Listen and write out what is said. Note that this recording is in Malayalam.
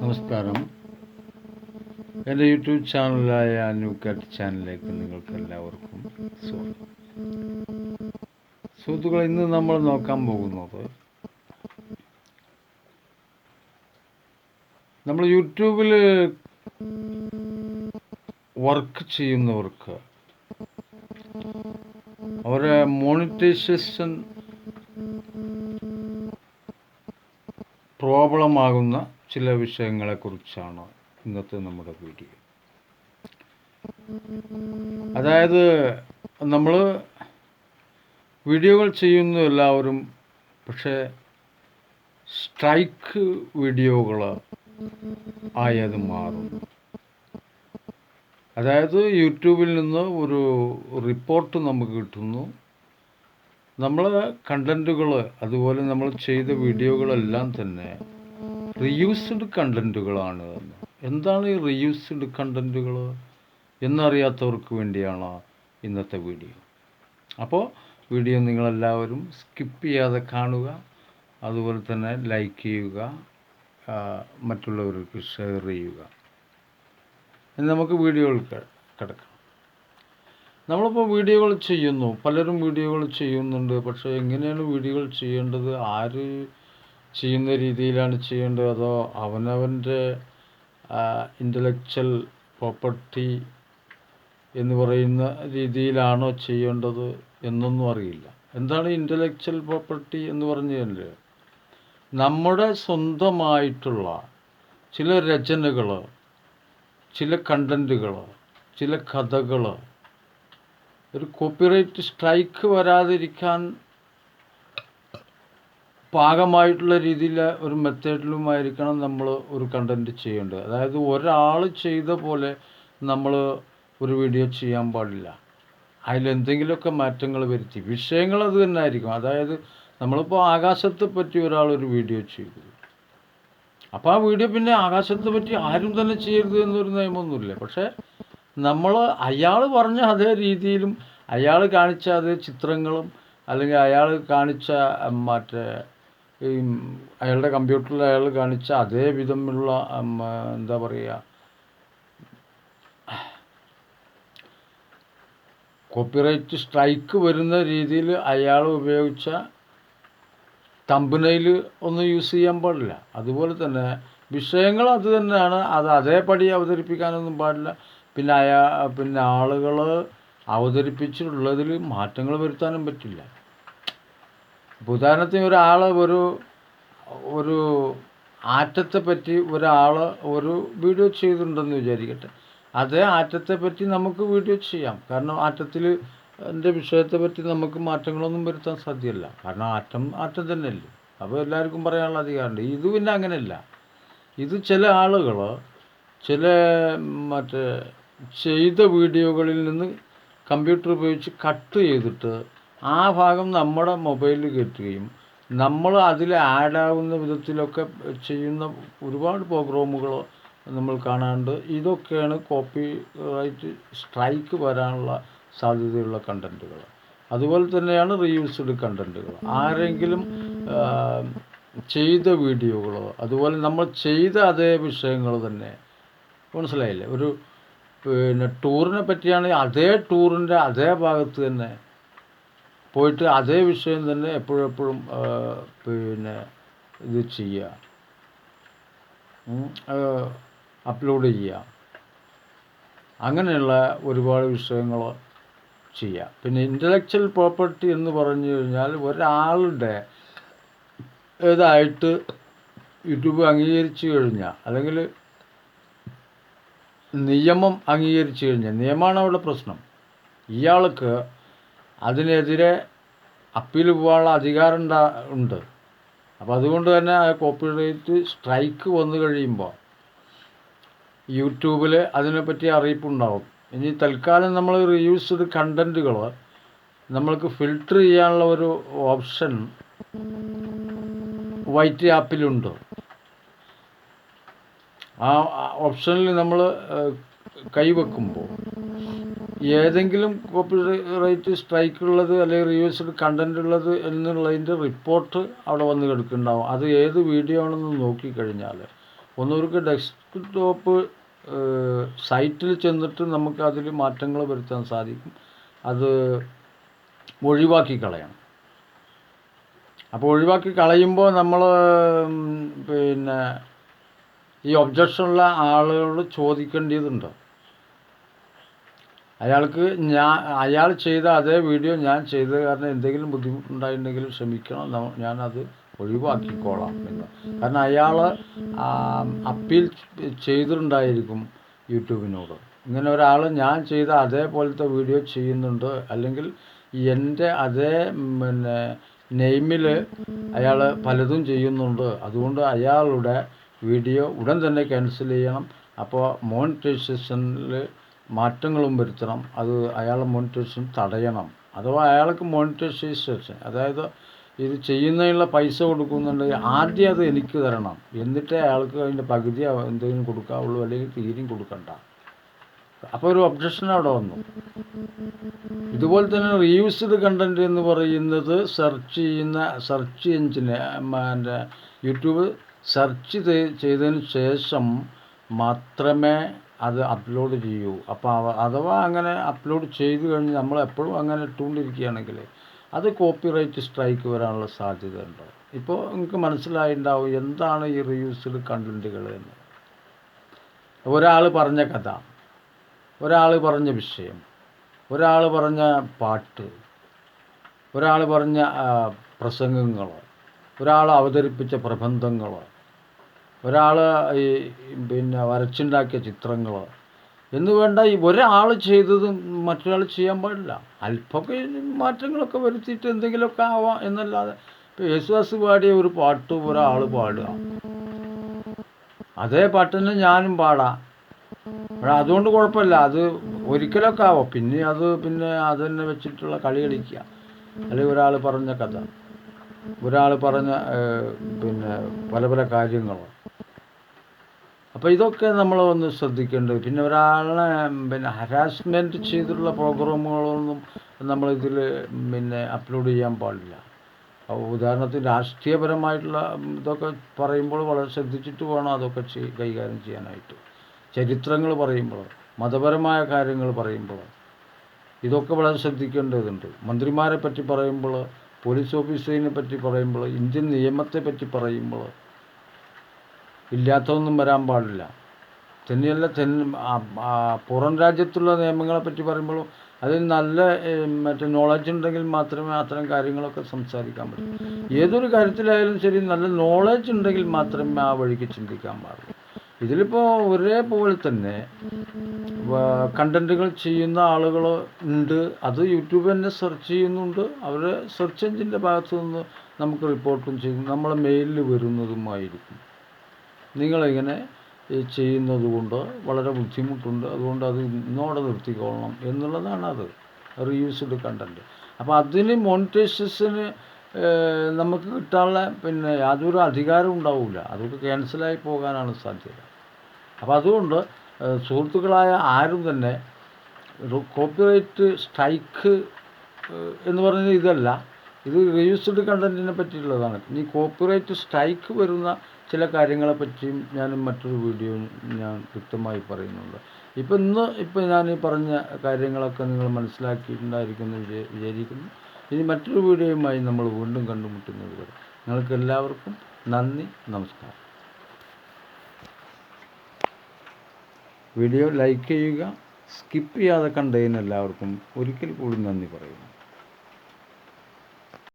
നമസ്കാരം. എന്റെ യൂട്യൂബ് ചാനലായ ന്യൂക്കറ്റ് ചാനലിലേക്ക് നിങ്ങൾക്ക് എല്ലാവർക്കും സ്വാഗതം. സുഹൃത്തുക്കളെ ഇന്ന് നമ്മൾ നോക്കാൻ പോകുന്നത് നമ്മൾ യൂട്യൂബിൽ വർക്ക് ചെയ്യുന്നവർക്ക് അവരെ മോണിറ്റൈസേഷൻ പ്രോബ്ലം ആകുന്ന ചില വിഷയങ്ങളെക്കുറിച്ചാണ് ഇന്നത്തെ നമ്മുടെ വീഡിയോ. അതായത് നമ്മൾ വീഡിയോകൾ ചെയ്യുന്നു എല്ലാവരും പക്ഷേ സ്ട്രൈക്ക് വീഡിയോകൾ ആയത് മാറും. അതായത് യൂട്യൂബിൽ നിന്ന് ഒരു റിപ്പോർട്ട് നമുക്ക് കിട്ടുന്നു. നമ്മൾ കണ്ടന്റുകൾ അതുപോലെ നമ്മൾ ചെയ്ത വീഡിയോകളെല്ലാം തന്നെ റിയൂസ്ഡ് കണ്ടന്റുകളാണ് എന്താണ് ഈ റിയൂസ്ഡ് കണ്ടന്റുകൾ എന്നറിയാത്തവർക്ക് വേണ്ടിയാണ് ഇന്നത്തെ വീഡിയോ. അപ്പോൾ വീഡിയോ നിങ്ങളെല്ലാവരും സ്കിപ്പ് ചെയ്യാതെ കാണുക അതുപോലെ തന്നെ ലൈക്ക് ചെയ്യുക മറ്റുള്ളവർക്ക് ഷെയർ ചെയ്യുക. നമുക്ക് വീഡിയോകൾക്ക് കിടക്കാം. നമ്മളിപ്പോൾ വീഡിയോകൾ ചെയ്യുന്നു. പലരും വീഡിയോകൾ ചെയ്യുന്നുണ്ട്. പക്ഷേ എങ്ങനെയാണ് വീഡിയോകൾ ചെയ്യേണ്ടത്? ആര് ചെയ്യുന്ന രീതിയിലാണ് ചെയ്യേണ്ടത്? അതോ അവനവന്റെ ഇന്റലക്ച്വൽ പ്രോപ്പർട്ടി എന്ന് പറയുന്ന രീതിയിലാണോ ചെയ്യേണ്ടത് എന്നൊന്നും അറിയില്ല. എന്താണ് ഇന്റലക്ച്വൽ പ്രോപ്പർട്ടി എന്ന് പറഞ്ഞു കഴിഞ്ഞാൽ നമ്മുടെ സ്വന്തമായിട്ടുള്ള ചില രചനകൾ ചില കണ്ടന്റുകൾ ചില കഥകൾ ഒരു കോപ്പിറൈറ്റ് സ്ട്രൈക്ക് വരാതിരിക്കാൻ പാകമായിട്ടുള്ള രീതിയിൽ ഒരു മെത്തേഡിലുമായിരിക്കണം നമ്മൾ ഒരു കണ്ടന്റ് ചെയ്യേണ്ടത്. അതായത് ഒരാൾ ചെയ്ത പോലെ നമ്മൾ ഒരു വീഡിയോ ചെയ്യാൻ പാടില്ല. അതിലെന്തെങ്കിലുമൊക്കെ മാറ്റങ്ങൾ വരുത്തി. വിഷയങ്ങൾ അത് തന്നെ ആയിരിക്കും. അതായത് നമ്മളിപ്പോൾ ആകാശത്തെ പറ്റി ഒരാൾ ഒരു വീഡിയോ ചെയ്തു. അപ്പോൾ ആ വീഡിയോ പിന്നെ ആകാശത്തെ പറ്റി ആരും തന്നെ ചെയ്യരുത് എന്നൊരു നിയമമൊന്നുമില്ല. പക്ഷേ നമ്മൾ അയാൾ പറഞ്ഞ അതേ രീതിയിലും അയാൾ കാണിച്ച അതേ ചിത്രങ്ങളും അല്ലെങ്കിൽ അയാൾ കാണിച്ച മറ്റേ ഈ അയാളുടെ കമ്പ്യൂട്ടറിൽ അയാൾ കാണിച്ച അതേ വിധമുള്ള എന്താ പറയുക കോപ്പിറൈറ്റ് സ്ട്രൈക്ക് വരുന്ന രീതിയിൽ അയാൾ ഉപയോഗിച്ച തമ്പനയിൽ ഒന്നും യൂസ് ചെയ്യാൻ പാടില്ല. അതുപോലെ തന്നെ വിഷയങ്ങൾ അത് തന്നെയാണ്. അത് അതേപടി അവതരിപ്പിക്കാനൊന്നും പാടില്ല. പിന്നെ അയാ പിന്നെ ആളുകൾ അവതരിപ്പിച്ചിട്ടുള്ളതിൽ മാറ്റങ്ങൾ വരുത്താനും പറ്റില്ല. ഇപ്പോൾ ഉദാഹരണത്തിന് ഒരാൾ ഒരു ഒരു ആറ്റത്തെ പറ്റി ഒരാൾ ഒരു വീഡിയോ ചെയ്തിട്ടുണ്ടെന്ന് വിചാരിക്കട്ടെ. അതേ ആറ്റത്തെ പറ്റി നമുക്ക് വീഡിയോ ചെയ്യാം. കാരണം ആറ്റത്തിൽ എന്റെ വിഷയത്തെ പറ്റി നമുക്ക് മാറ്റങ്ങളൊന്നും വരുത്താൻ സാധ്യമല്ല. കാരണം ആറ്റം ആറ്റം തന്നെയല്ലേ. അപ്പോൾ എല്ലാവർക്കും പറയാനുള്ള അധികാരമുണ്ട്. ഇത് പിന്നെ അങ്ങനെയല്ല. ഇത് ചില ആളുകൾ ചില മറ്റേ ചെയ്ത വീഡിയോകളിൽ നിന്ന് കമ്പ്യൂട്ടർ ഉപയോഗിച്ച് കട്ട് ചെയ്തിട്ട് ആ ഭാഗം നമ്മുടെ മൊബൈലിൽ കയറ്റുകയും നമ്മൾ അതിൽ ആഡാവുന്ന വിധത്തിലൊക്കെ ചെയ്യുന്ന ഒരുപാട് പ്രോഗ്രാമുകൾ നമ്മൾ കാണാറുണ്ട്. ഇതൊക്കെയാണ് കോപ്പി റൈറ്റ് സ്ട്രൈക്ക് വരാനുള്ള സാധ്യതയുള്ള കണ്ടന്റുകൾ അതുപോലെ തന്നെയാണ് റീയൂസ്ഡ് കണ്ടന്റുകൾ ആരെങ്കിലും ചെയ്ത വീഡിയോകളോ അതുപോലെ നമ്മൾ ചെയ്ത അതേ വിഷയങ്ങൾ തന്നെ. മനസ്സിലായില്ലേ? ഒരു പിന്നെ ടൂറിനെ പറ്റിയാണെങ്കിൽ അതേ ടൂറിന്റെ അതേ ഭാഗത്ത് തന്നെ പോയിട്ട് അതേ വിഷയം തന്നെ എപ്പോഴും എപ്പോഴും പിന്നെ ഇത് ചെയ്യുക അപ്ലോഡ് ചെയ്യുക അങ്ങനെയുള്ള ഒരുപാട് വിഷയങ്ങൾ ചെയ്യാം. പിന്നെ ഇന്റലക്ച്വൽ പ്രോപ്പർട്ടി എന്ന് പറഞ്ഞു കഴിഞ്ഞാൽ ഒരാളുടെ ഇതായിട്ട് യൂട്യൂബ് അംഗീകരിച്ചു കഴിഞ്ഞാൽ അല്ലെങ്കിൽ നിയമം അംഗീകരിച്ചു കഴിഞ്ഞാൽ നിയമമാണ് അവിടെ പ്രശ്നം. ഇയാൾക്ക് അതിനെതിരെ അപ്പീൽ പോകാനുള്ള അധികാരം ഉണ്ടാ ഉണ്ട്. അപ്പോൾ അതുകൊണ്ട് തന്നെ കോപ്പിറൈറ്റ് സ്ട്രൈക്ക് വന്നു കഴിയുമ്പോൾ യൂട്യൂബിൽ അതിനെപ്പറ്റി അറിയിപ്പുണ്ടാവും ഇനി തൽക്കാലം നമ്മൾ റീയൂസ്ഡ് കണ്ടന്റുകൾ നമ്മൾക്ക് ഫിൽട്ടർ ചെയ്യാനുള്ള ഒരു ഓപ്ഷൻ വൈറ്റ് ആപ്പിലുണ്ട് ആ ഓപ്ഷനിൽ നമ്മൾ കൈവെക്കുമ്പോൾ ഏതെങ്കിലും കോപ്പിറൈറ്റ് സ്ട്രൈക്ക് ഉള്ളത് അല്ലെങ്കിൽ റിവേഴ്സ്ഡ് കണ്ടന്റ് ഉള്ളത് എന്നുള്ളതിന്റെ റിപ്പോർട്ട് അവിടെ വന്ന് കിടക്കുന്നുണ്ടാവും. അത് ഏത് വീഡിയോ ആണെന്ന് നോക്കിക്കഴിഞ്ഞാൽ ഒന്നൂർക്ക് ഡെസ്ക് ടോപ്പ് സൈറ്റിൽ ചെന്നിട്ട് നമുക്ക് അതിൽ മാറ്റങ്ങൾ വരുത്താൻ സാധിക്കും. അത് ഒഴിവാക്കി കളയണം. അപ്പോൾ ഒഴിവാക്കി കളയുമ്പോൾ നമ്മൾ പിന്നെ ഈ ഒബ്ജക്ഷനുള്ള ആളുകളോട് ചോദിക്കേണ്ടതുണ്ട്. അയാൾക്ക് ഞാൻ അയാൾ ചെയ്ത അതേ വീഡിയോ ഞാൻ ചെയ്തത് കാരണം എന്തെങ്കിലും ബുദ്ധിമുട്ടുണ്ടായിട്ടുണ്ടെങ്കിൽ ക്ഷമിക്കണം ഞാനത് ഒഴിവാക്കിക്കോളാം എന്ന്. കാരണം അയാൾ അപ്പീൽ ചെയ്തിട്ടുണ്ടായിരിക്കും യൂട്യൂബിനോട്. ഇങ്ങനെ ഒരാൾ ഞാൻ ചെയ്ത അതേപോലത്തെ വീഡിയോ ചെയ്യുന്നുണ്ട്. അല്ലെങ്കിൽ എന്റെ അതേ പിന്നെ നെയിമിൽ അയാൾ പലതും ചെയ്യുന്നുണ്ട്. അതുകൊണ്ട് അയാളുടെ വീഡിയോ ഉടൻ തന്നെ ക്യാൻസൽ ചെയ്യണം. അപ്പോൾ മോണിറ്റൈസേഷനിൽ മാറ്റങ്ങളും വരുത്തണം. അത് അയാളെ മോണിറ്റൈസേഷൻ തടയണം. അഥവാ അയാൾക്ക് മോണിറ്റൈസേഷൻ അതായത് ഇത് ചെയ്യുന്നതിനുള്ള പൈസ കൊടുക്കുന്നുണ്ടെങ്കിൽ ആദ്യം അത് എനിക്ക് തരണം. എന്നിട്ടേ അയാൾക്ക് അതിന്റെ പകുതി എന്തെങ്കിലും കൊടുക്കാവുള്ളൂ അല്ലെങ്കിൽ തീരെയും കൊടുക്കണ്ട. അപ്പോൾ ഒരു ഒബ്ജക്ഷൻ അവിടെ വന്നു. ഇതുപോലെ തന്നെ റീയൂസ്ഡ് കണ്ടന്റ് എന്ന് പറയുന്നത് സെർച്ച് ചെയ്യുന്ന സെർച്ച് എഞ്ചിന് എന്റെ യൂട്യൂബ് സെർച്ച് ചെയ്തതിന് ശേഷം മാത്രമേ അത് അപ്ലോഡ് ചെയ്യൂ. അപ്പോൾ അഥവാ അങ്ങനെ അപ്ലോഡ് ചെയ്തു കഴിഞ്ഞ് നമ്മൾ എപ്പോഴും അങ്ങനെ ഇട്ടുകൊണ്ടിരിക്കുകയാണെങ്കിൽ അത് കോപ്പിറൈറ്റ് സ്ട്രൈക്ക് വരാനുള്ള സാധ്യത ഉണ്ട്? ഇപ്പോൾ നിങ്ങൾക്ക് മനസ്സിലായിട്ടുണ്ടാവും എന്താണ് ഈ റീയൂസ്ഡ് കണ്ടന്റുകൾ എന്ന്. ഒരാൾ പറഞ്ഞ കഥ ഒരാൾ പറഞ്ഞ വിഷയം ഒരാൾ പറഞ്ഞ പാട്ട് ഒരാൾ പറഞ്ഞ പ്രസംഗങ്ങൾ ഒരാൾ അവതരിപ്പിച്ച പ്രബന്ധങ്ങൾ ഒരാൾ ഈ പിന്നെ വരച്ചുണ്ടാക്കിയ ചിത്രങ്ങൾ എന്ന് വേണ്ട ഒരാൾ ചെയ്തത് മറ്റൊരാൾ ചെയ്യാൻ പാടില്ല. അല്പമൊക്കെ മാറ്റങ്ങളൊക്കെ വരുത്തിയിട്ട് എന്തെങ്കിലുമൊക്കെ ആവാം എന്നല്ലാതെ ഇപ്പോൾ യേശുദാസ് പാടിയ ഒരു പാട്ട് ഒരാൾ പാടുക. അതേ പാട്ടിന് ഞാനും പാടാം. പക്ഷെ അതുകൊണ്ട് കുഴപ്പമില്ല. അത് ഒരിക്കലൊക്കെ ആവാം. പിന്നെ അത് പിന്നെ അത് തന്നെ വെച്ചിട്ടുള്ള കളി കളിക്കുക. അല്ലെങ്കിൽ ഒരാൾ പറഞ്ഞ കഥ. ഒരാൾ പറഞ്ഞ പിന്നെ പല പല കാര്യങ്ങൾ. അപ്പോൾ ഇതൊക്കെ നമ്മൾ ഒന്ന് ശ്രദ്ധിക്കേണ്ടത്. പിന്നെ ഒരാളെ പിന്നെ ഹരാസ്മെന്റ് ചെയ്തിട്ടുള്ള പ്രോഗ്രാമുകളൊന്നും നമ്മളിതിൽ പിന്നെ അപ്ലോഡ് ചെയ്യാൻ പാടില്ല. ഉദാഹരണത്തിന് രാഷ്ട്രീയപരമായിട്ടുള്ള ഇതൊക്കെ പറയുമ്പോൾ വളരെ ശ്രദ്ധിച്ചിട്ട് വേണം അതൊക്കെ കൈകാര്യം ചെയ്യാനായിട്ട്. ചരിത്രങ്ങൾ പറയുമ്പോൾ മതപരമായ കാര്യങ്ങൾ പറയുമ്പോൾ ഇതൊക്കെ വളരെ ശ്രദ്ധിക്കേണ്ടതുണ്ട്. മന്ത്രിമാരെ പറ്റി പറയുമ്പോൾ പോലീസ് ഓഫീസറിനെ പറ്റി പറയുമ്പോൾ ഇന്ത്യൻ നിയമത്തെ പറ്റി പറയുമ്പോൾ ഇല്ലാത്തതൊന്നും വരാൻ പാടില്ല. തന്നെയല്ല പുറം രാജ്യത്തുള്ള നിയമങ്ങളെ പറ്റി പറയുമ്പോൾ അതിൽ നല്ല മറ്റേ നോളജ് ഉണ്ടെങ്കിൽ മാത്രമേ അത്തരം കാര്യങ്ങളൊക്കെ സംസാരിക്കാൻ പറ്റൂ. ഏതൊരു കാര്യത്തിലായാലും ശരി നല്ല നോളജ് ഉണ്ടെങ്കിൽ മാത്രമേ ആ വഴിക്ക് ചിന്തിക്കാൻ പാടുള്ളൂ. ഇതിലിപ്പോൾ ഒരേപോലെ തന്നെ കണ്ടന്റുകൾ ചെയ്യുന്ന ആളുകൾ ഉണ്ട്. അത് യൂട്യൂബ് തന്നെ സെർച്ച് ചെയ്യുന്നുണ്ട്. അവർ സെർച്ച് എഞ്ചിന്റെ ഭാഗത്തു നിന്ന് നമുക്ക് റിപ്പോർട്ടും ചെയ്യും. നമ്മളെ മെയിലിൽ വരുന്നതുമായിരിക്കും. നിങ്ങളിങ്ങനെ ചെയ്യുന്നത് കൊണ്ട് വളരെ ബുദ്ധിമുട്ടുണ്ട്. അതുകൊണ്ട് അത് ഇന്നോടെ നിർത്തിക്കൊള്ളണം എന്നുള്ളതാണ് അത്. റീയൂസ്ഡ് കണ്ടന്റ് അപ്പോൾ അതിന് മോണിറ്റൈസേഷന് നമുക്ക് കിട്ടാനുള്ള പിന്നെ യാതൊരു അധികാരവും ഉണ്ടാവില്ല അതൊക്കെ ക്യാൻസലായി പോകാനാണ് സാധ്യത. അപ്പോൾ അതുകൊണ്ട് സുഹൃത്തുക്കളായ ആരും തന്നെ കോപ്പിറൈറ്റ് സ്ട്രൈക്ക് എന്ന് പറയുന്നത് ഇതല്ല. ഇത് റീയൂസ്ഡ് കണ്ടന്റിനെ പറ്റിയുള്ളതാണ് ഇനി കോപ്പിറൈറ്റ് സ്ട്രൈക്ക് വരുന്ന ചില കാര്യങ്ങളെ പറ്റിയും ഞാൻ മറ്റൊരു വീഡിയോ ഞാൻ വ്യക്തമായി പറയുന്നുണ്ട്. ഇപ്പം ഇന്ന് ഇപ്പം ഞാൻ ഈ പറഞ്ഞ കാര്യങ്ങളൊക്കെ നിങ്ങൾ മനസ്സിലാക്കിയിട്ടുണ്ടായിരിക്കുമെന്ന് വിചാ- വിചാരിക്കുന്നു. ഇനി മറ്റൊരു വീഡിയോയുമായി നമ്മൾ വീണ്ടും കണ്ടുമുട്ടുന്നത് വരെ. നിങ്ങൾക്ക് എല്ലാവർക്കും നന്ദി നമസ്കാരം. വീഡിയോ ലൈക്ക് ചെയ്യുക സ്കിപ്പ് ചെയ്യാതെ കണ്ടതിന് എല്ലാവർക്കും ഒരിക്കൽ കൂടി നന്ദി പറയുന്നു.